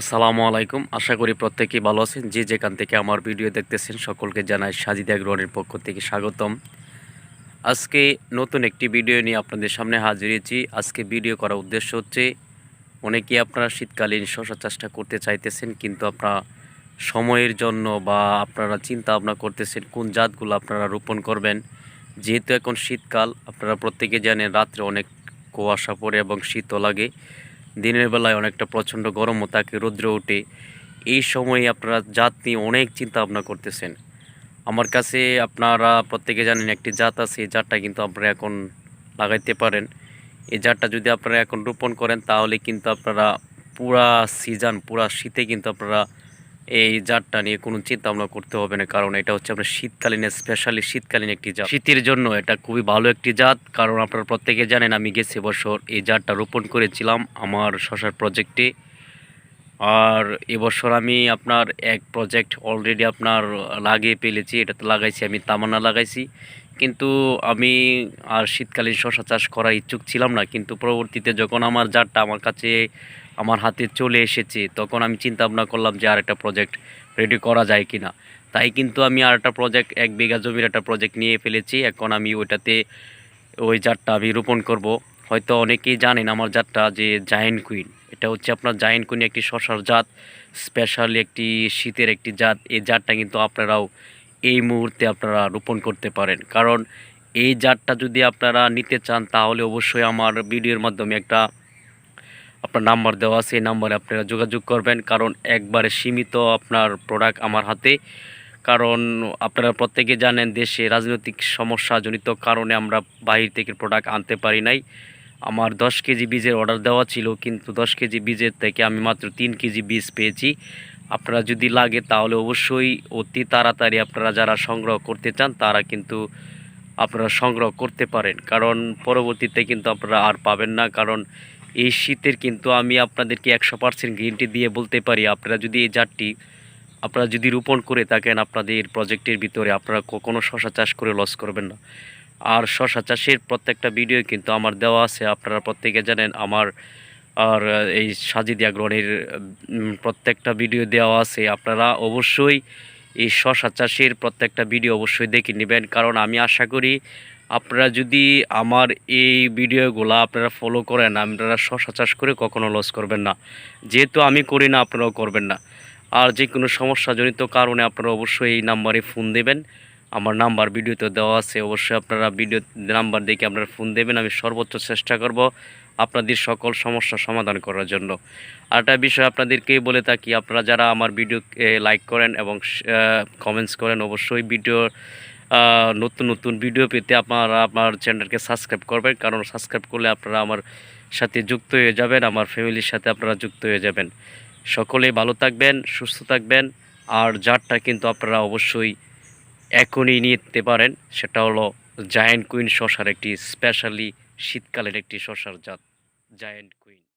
আসসালামু আলাইকুম। আশা করি প্রত্যেকেই ভালো আছেন। যে যেখান থেকে আমার ভিডিও দেখতেছেন, সকলকে জানাই সাজিদা গ্রহণের পক্ষ থেকে স্বাগতম। আজকে নতুন একটি ভিডিও নিয়ে আপনাদের সামনে হাজির হয়েছি। আজকে ভিডিও করার উদ্দেশ্য হচ্ছে, অনেকেই আপনারা শীতকালীন শশা চাষটা করতে চাইতেছেন, কিন্তু আপনারা সময়ের জন্য বা আপনারা চিন্তা ভাবনা করতেছেন কোন জাতগুলো আপনারা রোপণ করবেন। যেহেতু এখন শীতকাল, আপনারা প্রত্যেকে জানেন রাত্রে অনেক কুয়াশা পড়ে এবং শীতও লাগে। দিনের বেলায় অনেকটা প্রচণ্ড গরমও থাকে রৌদ্র ওঠে এই সময়ে আপনারা জাত নিয়ে অনেক চিন্তা ভাবনা করতেছেন। আমার কাছে আপনারা প্রত্যেকে জানেন একটি জাত আছে, এই জাতটা কিন্তু আপনারা এখন লাগাইতে পারেন। এই জাতটা যদি আপনারা এখন রোপণ করেন, তাহলে কিন্তু আপনারা পুরা সিজন, পুরা শীতে কিন্তু আপনারা এই জাতটা নিয়ে কোনো চিন্তা ভাবনা করতে হবে না, কারণ এটা হচ্ছে আপনার শীতকালীন স্পেশালি শীতকালীন একটি জাত। শীতের জন্য এটা খুবই ভালো একটি জাত, কারণ আপনারা প্রত্যেকে জানেন আমি গেছি বছর এই জাতটা রোপণ করেছিলাম আমার শশার প্রজেক্টে আর এবছর আমি আপনার এক প্রজেক্ট অলরেডি আপনার লাগিয়ে পেলেছি এটা তো লাগাইছি, আমি তামান্না লাগাইছি। কিন্তু আমি আর শীতকালীন শশা চাষ করার ইচ্ছুক ছিলাম না। কিন্তু পরবর্তীতে যখন আমার জাতটা আমার কাছে, আমার হাতে চলে এসেছে, তখন আমি চিন্তা ভাবনা করলাম যে আর একটা প্রজেক্ট রেডি করা যায় কি না তাই কিন্তু আমি আর একটা প্রজেক্ট এক বিঘা জমির একটা প্রজেক্ট নিয়ে ফেলেছি। এখন আমি ওইটাতে ওই জাতটা আমি রোপণ করব। হয়তো অনেকেই জানেন আমার জাতটা যে জায়েন্ট কুইন এটা হচ্ছে আপনার জায়েন্ট কুইন একটি শশার জাত স্পেশালি একটি শীতের একটি জাত। এই জাতটা কিন্তু আপনারাও এই মুহূর্তে আপনারা রোপণ করতে পারেন। কারণ এই জাতটা যদি আপনারা নিতে চান, তাহলে অবশ্যই আমার ভিডিওর মাধ্যমে একটা আপনার নাম্বার দেওয়া আছে। এই নাম্বারে আপনারা যোগাযোগ করবেন। কারণ একবারে সীমিত আপনার প্রোডাক্ট আমার হাতে। কারণ আপনারা প্রত্যেকে জানেন, দেশে রাজনৈতিক সমস্যাজনিত কারণে আমরা বাহির থেকে প্রোডাক্ট আনতে পারি নাই। আমার দশ কেজি বীজের অর্ডার দেওয়া ছিল, কিন্তু দশ কেজি বীজের থেকে আমি মাত্র তিন কেজি বীজ পেয়েছি। আপনারা যদি লাগে তাহলে অবশ্যই অতি তাড়াতাড়ি আপনারা যারা সংগ্রহ করতে চান, তারা কিন্তু আপনারা সংগ্রহ করতে পারেন। কারণ পরবর্তীতে কিন্তু আপনারা আর পাবেন না। কারণ এই শীতের কিন্তু আমি আপনাদেরকে একশো পার্সেন্ট গ্যারেন্টি দিয়ে বলতে পারি, আপনারা যদি এই জাতটি, আপনারা যদি রোপণ করে থাকেন আপনাদের প্রজেক্টের ভিতরে, আপনারা কখনো শশা চাষ করে লস করবেন না। আর শশা চাষের প্রত্যেকটা ভিডিও কিন্তু আমার দেওয়া আছে, আপনারা প্রত্যেকে জানেন, আমার আর এই সাজিদিয়া গ্রহণের প্রত্যেকটা ভিডিও দেওয়া আছে। আপনারা অবশ্যই এই শশা চাষের প্রত্যেকটা ভিডিও অবশ্যই দেখে নেবেন। কারণ আমি আশা করি আপনারা যদি আমার এই ভিডিওগুলো আপনারা ফলো করেন, আপনারা শশা চাষ করে কখনো লস করবেন না। যেহেতু আমি করি না, আপনারাও করবেন না। আর যে কোনো সমস্যাজনিত কারণে আপনারা অবশ্যই এই নাম্বারে ফোন দেবেন। আমার নাম্বার ভিডিওতে দেওয়া আছে, অবশ্যই আপনারা ভিডিও, নাম্বার দেখে আপনারা ফোন দেবেন। আমি সর্বোচ্চ চেষ্টা করব আপনাদের সকল সমস্যা সমাধান করার জন্য। আরেকটা বিষয় আপনাদেরকেই বলে থাকি, আপনারা যারা আমার ভিডিও লাইক করেন এবং কমেন্টস করেন, অবশ্যই ভিডিও নতুন নতুন ভিডিও পেতে আপনারা আমার চ্যানেলকে সাবস্ক্রাইব করবেন। কারণ সাবস্ক্রাইব করলে আপনারা আমার সাথে যুক্ত হয়ে যাবেন, আমার ফ্যামিলির সাথে আপনারা যুক্ত হয়ে যাবেন। সকলে ভালো থাকবেন, সুস্থ থাকবেন। আর জারটা কিন্তু আপনারা অবশ্যই এখনই নিতে পারেন, সেটা হলো জায়ান্ট কুইন শশার একটি স্পেশালি শীতকালের একটি শশার জাত জায়েন্ট কুইন